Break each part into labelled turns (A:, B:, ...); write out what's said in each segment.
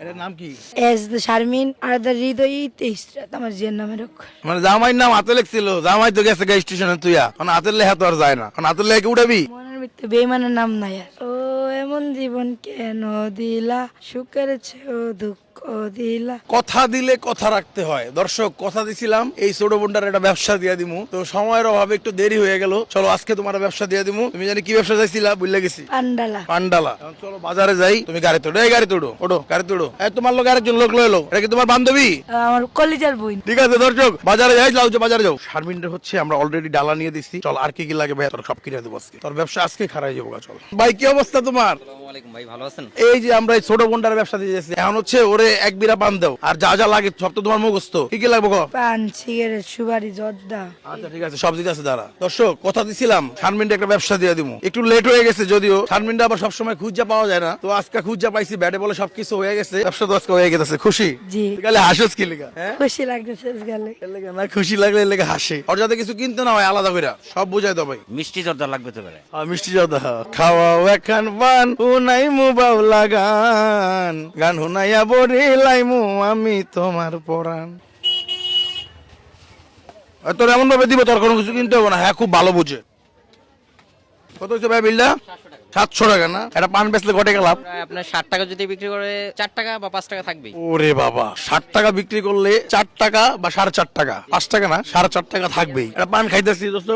A: এটার নাম কি?
B: এস শারমিন আর দ্য হৃদয় তেইশ আমার জিয়ার নামের অক্ষর
A: মানে জামাইয়ের নাম হাতে লেখছিল জামাই তো গেছে গা স্টেশনে তুইয়া। মানে হাতের লেখা তো আর যায় না। হাতের লেখা উঠাবি?
B: মনের বেইমানের নাম নাই আর। ও এমন জীবন কেন দিলা? সুখের চেয়েও দুঃখ
A: কথা দিলে। কথা রাখতে হয়। দর্শক কথা দিছিলাম এই ছোট বোনটার একটা ব্যবসা দিয়ে দিমু। তো সময়ের অভাবে একটু দেরি হয়ে গেল। চলো আজকে তোমার ব্যবসা দিয়ে দিমু। তুমি জানি কি ব্যবসা চাইছিলা বুঝলে গেছি।
B: পান্ডালা।
A: পান্ডালা। চলো বাজারে যাই। তুমি গাড়ি তোড়ো এই গাড়ি তোড়ো ওটো গাড়ি তোড়ো এই তোমার লোক আরেকজন লোক লইলো এটা কি তোমার বান্ধবী?
B: আমার কলিজার বই।
A: ঠিক আছে দর্শক বাজারে যাই যাও বাজারে যাও। শারমিনের হচ্ছে আমরা অলরেডি ডালা নিয়ে দিচ্ছি চল আর কি কি লাগে ভাই তোর সব কিনে দেবো আজকে। তোর ব্যবসা আজকে খারাপ যাব গা, চল। ভাই কি অবস্থা তোমার?
C: ভাই ভালো আছেন?
A: এই যে আমরা এই ছোট বোনটার ব্যবসা দিয়ে যাচ্ছি। এখন হচ্ছে ওরে এক বিরা পান দাও। আর যা যা লাগে সব তো তোমার মুখস্থ। কি কি লাগবে গো?
B: পান সিগারেট সুপারি জর্দা।
A: আচ্ছা ঠিক আছে সব দিতে আছে দাঁড়া। দর্শক কথা দিছিলাম একটা ব্যবসা দিয়ে দিব একটু লেট হয়ে গেছে যদিও আবার সবসময় খুঁজা পাওয়া যায় না। তো আজকে খুঁজা পাইছি ব্যাটে বলে সবকিছু হয়ে গেছে। ব্যবসা তো আজকে হয়ে গেছে খুশি?
B: জি।
A: গেলে হাসোস কি লেগা হ্যাঁ?
B: খুশি লাগতেছে গেলে
A: না খুশি লাগলে লেগে হাসে। ওর যাতে কিছু কিনতে না হয় আলাদা করে সব বুঝাই দাও ভাই।
C: মিষ্টি জর্দা লাগবে তো বেড়ে
A: আর মিষ্টি যাদা খাওয়াও এখান পান হুনাই মু বাউলা গান গান হুনাইয়া বড়ি লাইমু আমি তোমার পরাণ। তোর এমন ভাবে দিব তোর কোনো কিছু কিনতে হবে না। হ্যাঁ খুব ভালো বুঝে। কত হচ্ছে ভাই বিলটা? সাতশো টাকা না? এটা পান বেচলে ঘটে গেলাম
D: আপনার ষাট টাকা যদি বিক্রি করে চার টাকা বা পাঁচ টাকা থাকবেই।
A: ওরে বাবা ষাট টাকা বিক্রি করলে চার টাকা বা সাড়ে চার টাকা। পাঁচ টাকা না সাড়ে চার টাকা থাকবেই। এটা পান খাইতেছি দোস্ত।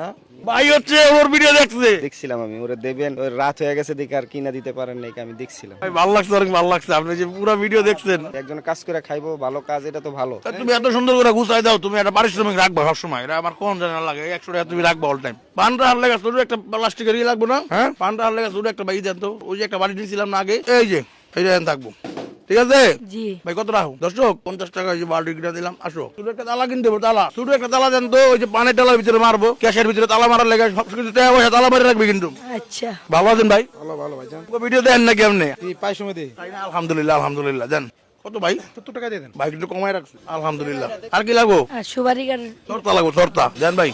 A: না। ভাই হচ্ছে ওর ভিডিও দেখছে
E: দেখছিলাম আমি ওরা দেবেন ওর রাত হয়ে গেছে দেখে আর কিনা দিতে পারেন নাই আমি দেখছিলাম।
A: ভাই ভালো লাগছে অনেক ভালো লাগছে। আপনি যে পুরো ভিডিও দেখছেন।
E: একজন কাজ করে খাইবো ভালো কাজ এটা তো ভালো।
A: তুমি এত সুন্দর করে গুছাই দাও তুমি একটা পারিশ্রমিক রাখবা সবসময়। এটা আমার কোন জানা লাগে একশো টাকা তুমি রাখবা অল টাইম পানটা হার লেগে শুধু একটা প্লাস্টিকের ইয়ে লাগবে না? হ্যাঁ? পানটা হার লেগে শুধু একটা বাড়ি দেন তো। ওই যে একটা বাড়ি দিয়েছিলাম না আগে এই যে এই যে থাকব। ঠিক আছে?
B: জি।
A: ভাই কত রাখো? দর্শক পঞ্চাশ টাকা যে বাল্টি কিনে দিলাম আসো। শুধু একটা তালা কিনতে হবে তালা। শুধু একটা তালা দেন তো ওই যে পানের তালার ভিতরে মারবো। ক্যাশের ভিতরে তালা মারার লেগে সব কিছু টাকা পয়সা তালা মারে রাখবে কিন্তু।
B: আচ্ছা।
A: ভালো আছেন ভাই?
E: ভালো ভালো ভাই জান।
A: ভিডিও দেন নাকি আপনি?
E: পাই সময় দে
A: তাই না? আলহামদুলিল্লাহ আলহামদুলিল্লাহ। দেন। কত ভাই?
E: সত্তর টাকা দিয়ে দেন।
A: ভাই কিন্তু কমাই রাখছি। আলহামদুলিল্লাহ। আর কি লাগবো?
B: আর সুপারি গাড়ি
A: সর্তা লাগবো সর্তা দেন ভাই।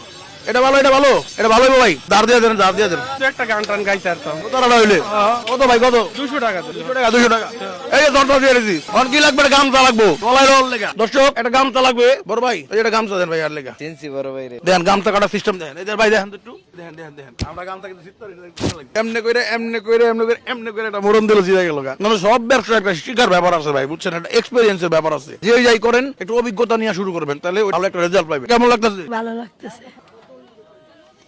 A: এটা ভালো এটা ভালো এটা ভালো ভাই। দাঁড় দিয়ে দেন দাঁড় দিয়ে দেন।
E: একটা গান টান গাইতে আর তো।
A: কত টাকা হইলে কত ভাই কত?
E: দুশো টাকা
A: দুশো টাকা দুশো টাকা। এই যে সর্তা দিয়ে দিছি। কি লাগবে? এটা গামছা লাগবো। গলায় রোল লেগা। দর্শক একটা গামছা লাগবে। বড় ভাই এই একটা গামছা দেন ভাই আর লেগা।
E: চিনছি বড় ভাই রে।
A: দেন গামছা কাটা সিস্টেম দেন। এই যে ভাই দেখেন একটু দেখেন দেখেন দেখেন আমরা গামছা কিন্তু সিস্টেম এমনি করে এমনি করে এমনি করে এমনি করে একটা মরণ দিল জিরা গেল গা। মানে সব ব্যবসা একটা শিকার ব্যাপার আছে ভাই বুঝছেন? একটা এক্সপেরিয়েন্সের ব্যাপার আছে। যে যাই করেন একটু অভিজ্ঞতা নিয়ে শুরু করবেন তাহলে ভালো একটা রেজাল্ট পাবেন কেমন লাগতেছে?
B: ভালো লাগতেছে
A: ওকে ওকে ওকে ওকে ওকে
B: জি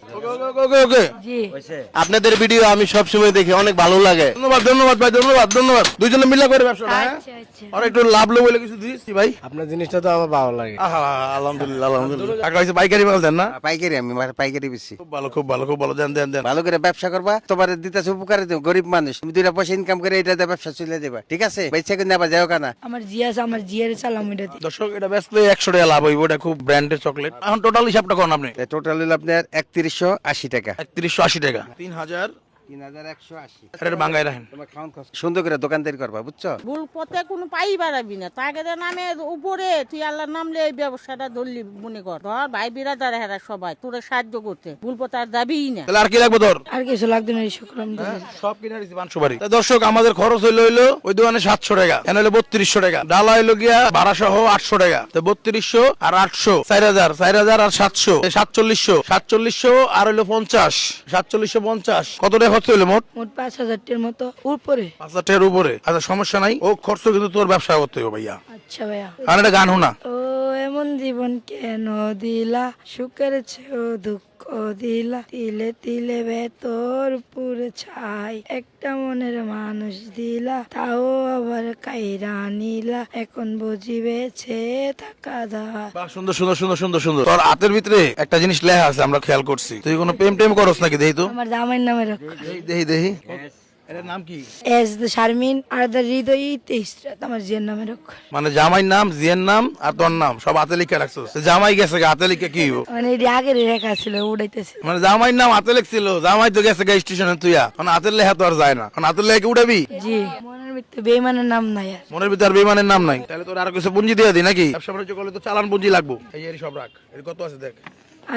E: আপনাদের ভিডিও আমি সব সময় দেখি অনেক ভালো লাগে।
A: ধন্যবাদ ধন্যবাদ ভাই ধন্যবাদ ধন্যবাদ। দুইজনে মিলে করে ব্যবসা হ্যাঁ?
B: আচ্ছা আচ্ছা।
A: আর একটু লাভ লো বলে কিছু দিয়েছি ভাই।
E: আপনার জিনিসটা তো আমার ভালো লাগে।
A: আহা আলহামদুলিল্লাহ আলহামদুলিল্লাহ। টাকা পাইকারি মাল দেন না?
F: পাইকারি আমি পাইকারি বেশি
A: খুব ভালো খুব ভালো খুব ভালো। দেন দেন দেন।
F: ভালো করে ব্যবসা করবা তোমার দিতেছে উপকারে দেব গরিব মানুষ। তুমি দুইটা পয়সা ইনকাম করে এটা দিয়ে ব্যবসা চলে দেবা ঠিক আছে? বেচা কিনে আবার যাও কানা।
B: আমার জিয়া আছে, আমার জিয়ারে চালাম এটা।
A: দর্শক এটা বেচলে টাকা লাভ হইব এটা খুব ব্র্যান্ডের চকলেট এখন টোটাল হিসাবটা কোন আপনি।
F: টোটাল হলো আপনার একত্রিশশো আশি টাকা।
A: একত্রিশশো আশি টাকা। তিন হাজার
F: তিন হাজার একশো আশি।
A: এটা রাখেন।
F: তোমার খাওয়ান খরচ। সুন্দর করে দোকানদারি করবা বুঝছ?
G: ভুল পথে কোনো পাই বাড়াবি না। তাকে নামের উপরে তুই আল্লাহর নামলে এই ব্যবসাটা ধরলি মনে কর। ধর ভাই বিরাদার হেরা সবাই তোরে সাহায্য করতে। ভুল পথে আর যাবিই না।
A: তাহলে আর কি লাগবে তোর?
B: আর কিছু লাগবে না এই
A: সব কিনে দিচ্ছি পাঁচশো বাড়ি। তা দর্শক আমাদের খরচ হইল হইল ওই দোকানে সাতশো টাকা এখানে হলো বত্রিশশো টাকা। ডালা হইল গিয়া ভাড়া সহ আটশো টাকা। তো বত্রিশশো আর আটশো চার হাজার চার হাজার আর সাতশো সাতচল্লিশশো সাতচল্লিশশো আর হইল পঞ্চাশ সাতচল্লিশশো পঞ্চাশ। কত টাকা খরচ হলো মোট?
B: মোট পাঁচ হাজার টের মতো উপরে।
A: পাঁচ হাজার টাকার উপরে। আচ্ছা সমস্যা নাই। ও খরচ কিন্তু তোর ব্যবসা করতে হবে ভাইয়া।
B: আচ্ছা ভাইয়া।
A: আর একটা গান শোনা।
B: ও এমন জীবন কেন দিলা? সুখের চেয়েও দুঃখ দিলা তিলে তিলে ভেতর পুরে ছাই। একটা মনের মানুষ দিলা তাও আবার কাইরা নিলা। এখন বুঝিবেছে থাকা দাওয়া
A: বাহ, সুন্দর সুন্দর সুন্দর সুন্দর সুন্দর। তোর হাতের ভিতরে একটা জিনিস লেখা আছে আমরা খেয়াল করছি। তুই কোনো প্রেম টেম করস নাকি দেখি তো?
B: আমার জামাইয়ের নামে রক্ষা
A: দেহি দেহি। দেখি এটার নাম কি?
B: এস দ্য শারমিন আর দ্য হৃদয় আমার জিয়ার নামে রক্ষা
A: মানে জামাইর নাম জিয়ের নাম আর তোর নাম সব হাতে লিখে রাখছো। জামাই গেছে হাতে লিখে কি
B: মানে এটি আগের রেখা ছিল উড়াইতেছে।
A: মানে জামাইর নাম হাতে লিখছিল জামাই তো গেছে গা স্টেশনে তুইয়া। মানে হাতের লেখা তো আর যায় না। মানে হাতের লেখা উঠাবি
B: জি। মনের ভিতরে বেইমানের নাম নাই আর।
A: মনের ভিতরে আর বিমানের নাম নাই। তাহলে তোর আরও কিছু পুঁজি দিয়ে দি নাকি? ব্যবসা বাণিজ্য করলে তো চালান পুঁজি লাগবো। এই এর সব রাখ এর কত আছে দেখ?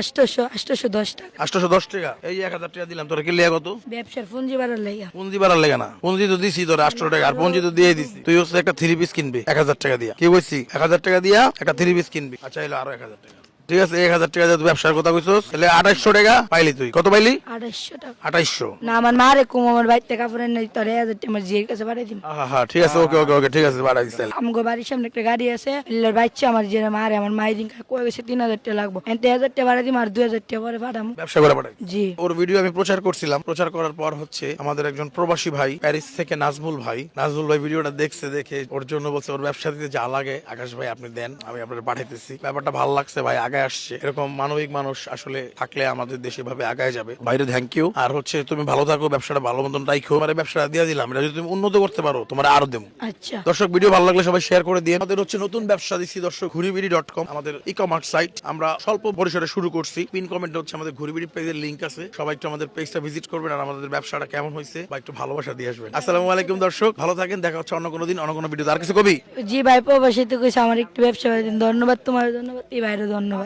B: আষ্টশো আষ্টশো দশ টাকা।
A: আটশোশো দশ টাকা। এই এক হাজার টাকা দিলাম। তোরা কি লিয়া কত?
B: ব্যবসার পুঁজি বাড়ার লেগা
A: পুঞ্জি বাড়ার লেগে না। পুঞ্জি তো দিছি তোর আটশো টাকা। আর পুঞ্জি তো দিয়ে দিছি। তুই হচ্ছে একটা থ্রি পিস কিনবি এক হাজার টাকা দিয়া। কি বলছি এক হাজার টাকা দিয়া একটা থ্রি পিস কিনবি। আচ্ছা এলো আরও এক হাজার টাকা। ঠিক আছে এক হাজার টাকা তুই ব্যবসার কথা কইছস তাহলে আঠাইশশো টাকা পাইলি তুই। কত পাইলি?
B: আড়াইশো টাকা।
A: আঠাইশশো।
B: না আমার মারে কুম আমার বাড়িতে কাপড়ের নেই তোর এক হাজার টাকা জিয়ের কাছে পাঠাই দিম।
A: হ্যাঁ ঠিক আছে ওকে ওকে ওকে ঠিক আছে বাড়াই দিস
B: আমগো বাড়ির সামনে একটা গাড়ি আছে এলার বাচ্চা আমার যে মারে আমার মায়ের দিন কয়ে গেছে তিন হাজার টাকা লাগবো। এতে হাজার টাকা বাড়াই দিম আর দুই হাজার টাকা পরে পাঠাম।
A: ব্যবসা করে পাঠাই।
B: জি।
A: ওর ভিডিও আমি প্রচার করছিলাম। প্রচার করার পর হচ্ছে আমাদের একজন প্রবাসী ভাই প্যারিস থেকে নাজমুল ভাই। নাজমুল ভাই ভিডিওটা দেখছে দেখে ওর জন্য বলছে ওর ব্যবসা দিতে যা লাগে আকাশ ভাই আপনি দেন আমি আপনার পাঠাইতেছি। ব্যাপারটা ভালো লাগছে ভাই আগায় আসছে এরকম মানবিক মানুষ আসলে থাকলে আমাদের দেশে ভাবে আগায় যাবে। বাইরে থ্যাংক ইউ আর হচ্ছে তুমি ভালো থাকো ব্যবসাটা ভালো মতন রাখো মানে ব্যবসাটা দিয়ে দিলাম। এটা যদি তুমি উন্নত করতে পারো তোমার আরও দেবো।
B: আচ্ছা।
A: দর্শক ভিডিও ভালো লাগলে সবাই শেয়ার করে দিয়ে। আমাদের হচ্ছে নতুন ব্যবসা দিচ্ছি দর্শক ঘুরিবিড়ি ডট কম আমাদের ই কমার্স সাইট আমরা স্বল্প পরিসরে শুরু করছি। পিন কমেন্টে হচ্ছে আমাদের ঘুরিবিড়ি পেজের লিঙ্ক আছে। সবাই একটু আমাদের পেজটা ভিজিট করবেন আর আমাদের ব্যবসাটা কেমন হয়েছে বা একটু ভালোবাসা দিয়ে আসবেন। আসসালামু আলাইকুম দর্শক। ভালো থাকেন দেখা হচ্ছে অন্য কোনো দিন অন্য কোনো ভিডিও আর কিছু কবি?
B: জি ভাই প্রবাসীতে কইছে আমার একটু ব্যবসা দিন ধন্যবাদ তোমার ধন্যবাদ। এই ভাইরও ধন্যবাদ।